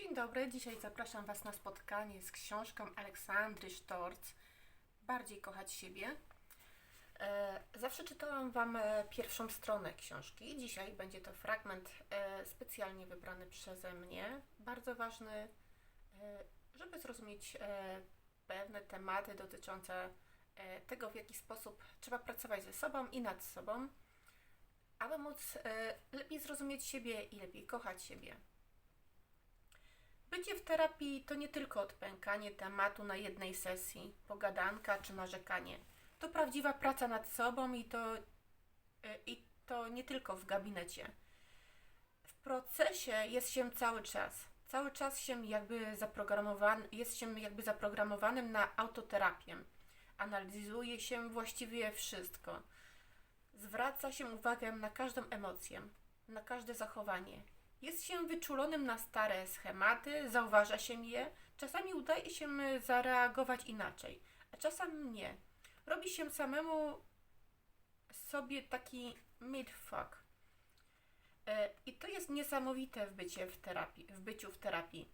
Dzień dobry, dzisiaj zapraszam Was na spotkanie z książką Aleksandry Sztorc Bardziej kochać siebie. E, zawsze czytałam Wam e, pierwszą stronę książki. Dzisiaj będzie to fragment e, specjalnie wybrany przeze mnie. Bardzo ważny, żeby zrozumieć pewne tematy dotyczące tego, w jaki sposób trzeba pracować ze sobą i nad sobą, aby móc lepiej zrozumieć siebie i lepiej kochać siebie. Bycie w terapii to nie tylko odpękanie tematu na jednej sesji, pogadanka czy narzekanie. To prawdziwa praca nad sobą i to, y, i to nie tylko w gabinecie. W procesie jest się cały czas. Cały czas się jakby zaprogramowany, jest się jakby zaprogramowanym na autoterapię. Analizuje się właściwie wszystko. Zwraca się uwagę na każdą emocję, na każde zachowanie. Jest się wyczulonym na stare schematy, zauważa się je, czasami udaje się zareagować inaczej, a czasem nie. Robi się samemu sobie taki midfuck. E, I to jest niesamowite w, bycie w, terapii, w byciu w terapii.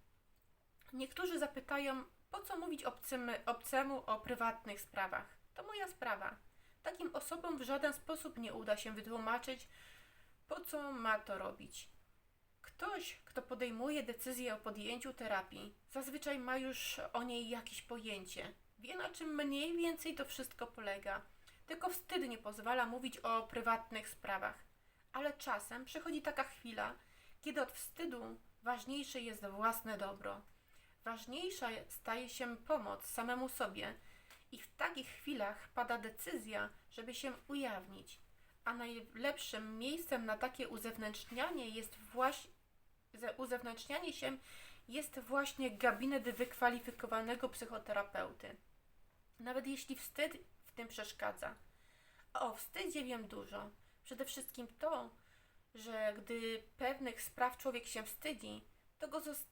Niektórzy zapytają, po co mówić obcym, obcemu o prywatnych sprawach? To moja sprawa. Takim osobom w żaden sposób nie uda się wytłumaczyć, po co ma to robić. Ktoś, kto podejmuje decyzję o podjęciu terapii, zazwyczaj ma już o niej jakieś pojęcie. Wie na czym mniej więcej to wszystko polega. Tylko wstyd nie pozwala mówić o prywatnych sprawach. Ale czasem przychodzi taka chwila, kiedy od wstydu ważniejsze jest własne dobro. Ważniejsza staje się pomoc samemu sobie i w takich chwilach pada decyzja, żeby się ujawnić. A najlepszym miejscem na takie uzewnętrznianie jest właśnie uzewnętrznianie się jest właśnie gabinet wykwalifikowanego psychoterapeuty. Nawet jeśli wstyd w tym przeszkadza. O wstydzie wiem dużo. Przede wszystkim to, że gdy pewnych spraw człowiek się wstydzi, to, go zos-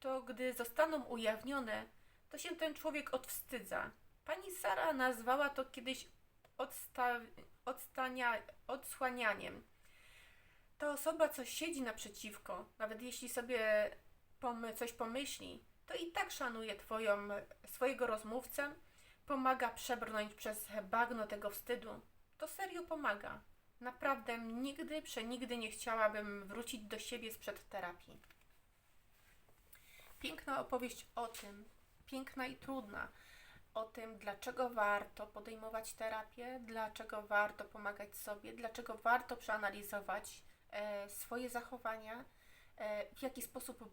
to gdy zostaną ujawnione, to się ten człowiek odwstydza. Pani Sara nazwała to kiedyś odsta- odstania- odsłanianiem ta osoba, co siedzi naprzeciwko, nawet jeśli sobie pomy- coś pomyśli, to i tak szanuje twoją, swojego rozmówcę, pomaga przebrnąć przez bagno tego wstydu. To serio pomaga. Naprawdę nigdy, przenigdy nie chciałabym wrócić do siebie sprzed terapii. Piękna opowieść o tym, piękna i trudna, o tym, dlaczego warto podejmować terapię, dlaczego warto pomagać sobie, dlaczego warto przeanalizować swoje zachowania, e, w jaki sposób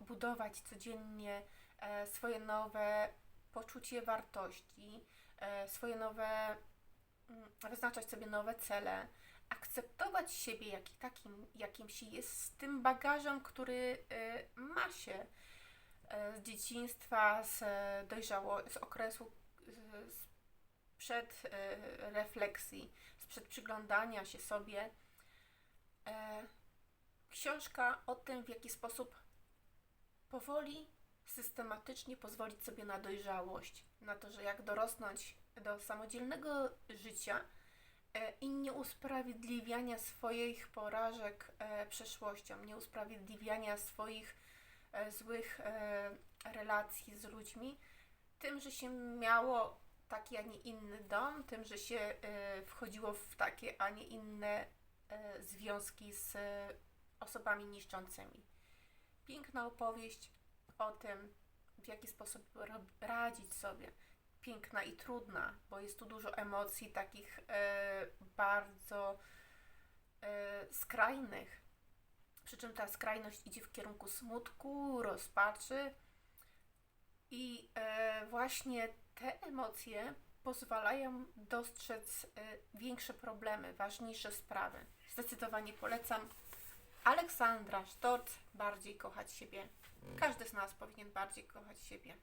budować codziennie e, swoje nowe poczucie wartości, e, swoje nowe, mm, wyznaczać sobie nowe cele, akceptować siebie jaki, takim, jakim się jest, z tym bagażem, który e, ma się e, z dzieciństwa, z e, dojrzało, z okresu z, z przed e, refleksji, sprzed przyglądania się sobie. E, książka o tym, w jaki sposób powoli, systematycznie pozwolić sobie na dojrzałość, na to, że jak dorosnąć do samodzielnego życia e, i nie usprawiedliwiania swoich porażek e, przeszłością, nie usprawiedliwiania swoich e, złych e, relacji z ludźmi, tym, że się miało taki, a nie inny dom, tym, że się e, wchodziło w takie, a nie inne związki z e, osobami niszczącymi. Piękna opowieść o tym, w jaki sposób radzić sobie. Piękna i trudna, bo jest tu dużo emocji takich e, bardzo e, skrajnych. Przy czym ta skrajność idzie w kierunku smutku, rozpaczy. I e, właśnie te emocje pozwalają dostrzec e, większe problemy, ważniejsze sprawy. Zdecydowanie polecam. Aleksandra Sztorc, bardziej kochać siebie. Każdy z nas powinien bardziej kochać siebie.